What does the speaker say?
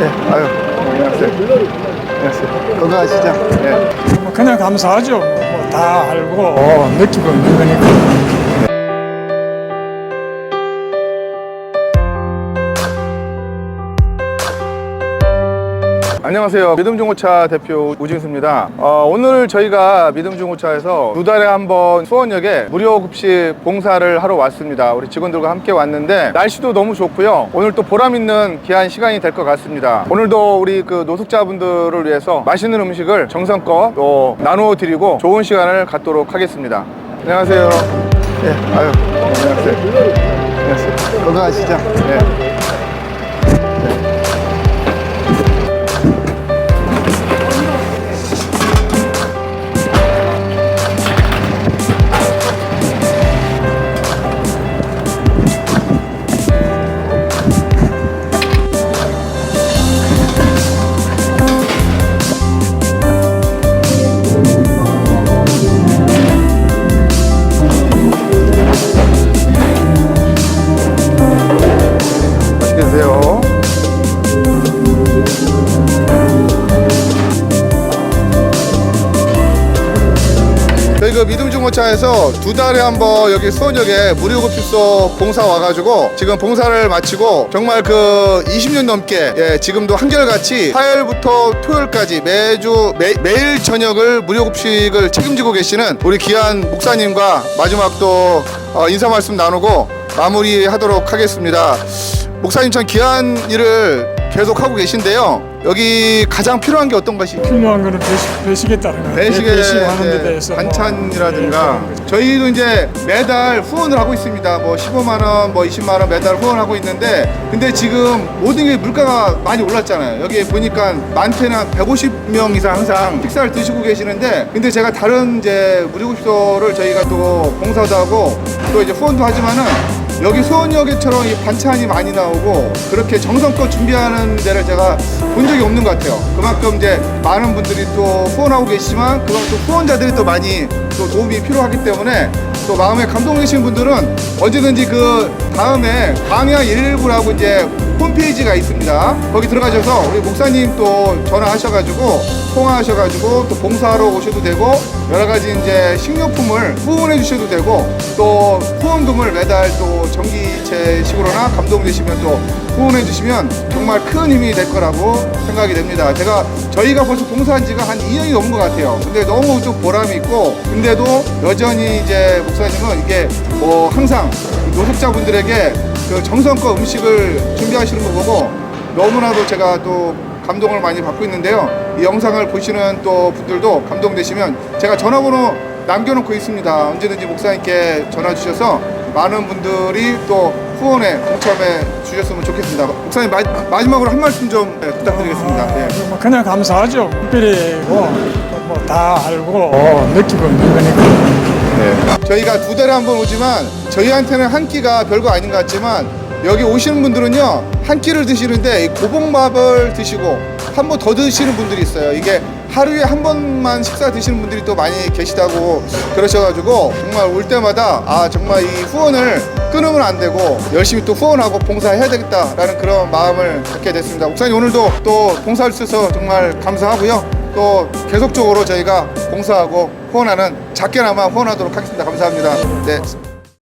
네, 아유, 안녕하세요. 안녕하세요. 건강하시죠? 네. 뭐 그냥 감사하죠. 뭐다 알고 어, 느끼고 있는 거니까. 안녕하세요. 믿음중고차 대표 우진수입니다. 어, 오늘 저희가 믿음중고차에서 두 달에 한 번 수원역에 무료 급식 봉사를 하러 왔습니다. 우리 직원들과 함께 왔는데 날씨도 너무 좋고요. 오늘 또 보람 있는 귀한 시간이 될 것 같습니다. 오늘도 우리 그 노숙자분들을 위해서 맛있는 음식을 정성껏 또 나누어 드리고 좋은 시간을 갖도록 하겠습니다. 안녕하세요. 네, 아유, 안녕하세요. 안녕하세요. 건강하시죠? 네. 드세요. 저희 그 믿음 중고차에서 두 달에 한 번 여기 수원역에 무료 급식소 봉사 와가지고 지금 봉사를 마치고 정말 그 20년 넘게 예, 지금도 한결같이 화요일부터 토요일까지 매주 매, 매일 저녁을 무료 급식을 책임지고 계시는 우리 귀한 목사님과 마지막 또 어, 인사 말씀 나누고 마무리하도록 하겠습니다. 목사님 참 귀한 일을 계속 하고 계신데요. 여기 가장 필요한 게 어떤 것이? 필요한 거는 배식, 배식에 따른 거예요. 배식에 배식하는 데 네, 대해서 뭐, 반찬이라든가 예, 그런 거죠. 저희도 이제 매달 후원을 하고 있습니다. 뭐 15만 원, 뭐 20만 원 매달 후원하고 있는데 근데 지금 모든 게 물가가 많이 올랐잖아요. 여기 보니까 많게는 한 150명 이상 항상 식사를 드시고 계시는데 근데 제가 다른 이제 무료급식소를 저희가 또 봉사도 하고 또 이제 후원도 하지만은 여기 수원역에처럼 이 반찬이 많이 나오고 그렇게 정성껏 준비하는 데를 제가 본 적이 없는 것 같아요. 그만큼 이제 많은 분들이 또 후원하고 계시지만 그만큼 또 후원자들이 또 많이 또 도움이 필요하기 때문에 또 마음에 감동되신 분들은 언제든지 그 다음에 광야 119라고 이제 홈페이지가 있습니다. 거기 들어가셔서 우리 목사님 또 전화하셔가지고 통화하셔가지고 또 봉사하러 오셔도 되고 여러 가지 이제 식료품을 후원해 주셔도 되고 또 후원금을 매달 또 전기채식으로나 감동 되시면 또 후원해 주시면 정말 큰 힘이 될 거라고 생각이 됩니다. 제가 저희가 벌써 봉사한 지가 한 2년이 넘은 것 같아요. 근데 너무 좀 보람이 있고 근데도 여전히 이제 목사님은 이게 뭐 항상 노숙자분들에게 그 정성껏 음식을 준비하시는 거 보고 너무나도 제가 또 감동을 많이 받고 있는데요. 이 영상을 보시는 또 분들도 감동되시면 제가 전화번호 남겨놓고 있습니다. 언제든지 목사님께 전화 주셔서 많은 분들이 또 후원에 동참해 주셨으면 좋겠습니다. 목사님 마, 마지막으로 한 말씀 좀 네, 부탁드리겠습니다. 예. 뭐 그냥 감사하죠. 특별히 뭐다 알고 어, 느끼고 있는 거니까. 저희가 두 달에 한 번 오지만 저희한테는 한 끼가 별거 아닌 것 같지만 여기 오시는 분들은요 한 끼를 드시는데 이 고봉밥을 드시고 한 번 더 드시는 분들이 있어요. 이게 하루에 한 번만 식사 드시는 분들이 또 많이 계시다고 그러셔가지고 정말 올 때마다 아 정말 이 후원을 끊으면 안 되고 열심히 또 후원하고 봉사해야 되겠다라는 그런 마음을 갖게 됐습니다. 목사님 오늘도 또 봉사해 주셔서 정말 감사하고요. 또 계속적으로 저희가 봉사하고 후원하는 작게나마 후원하도록 하겠습니다. 감사합니다. 네.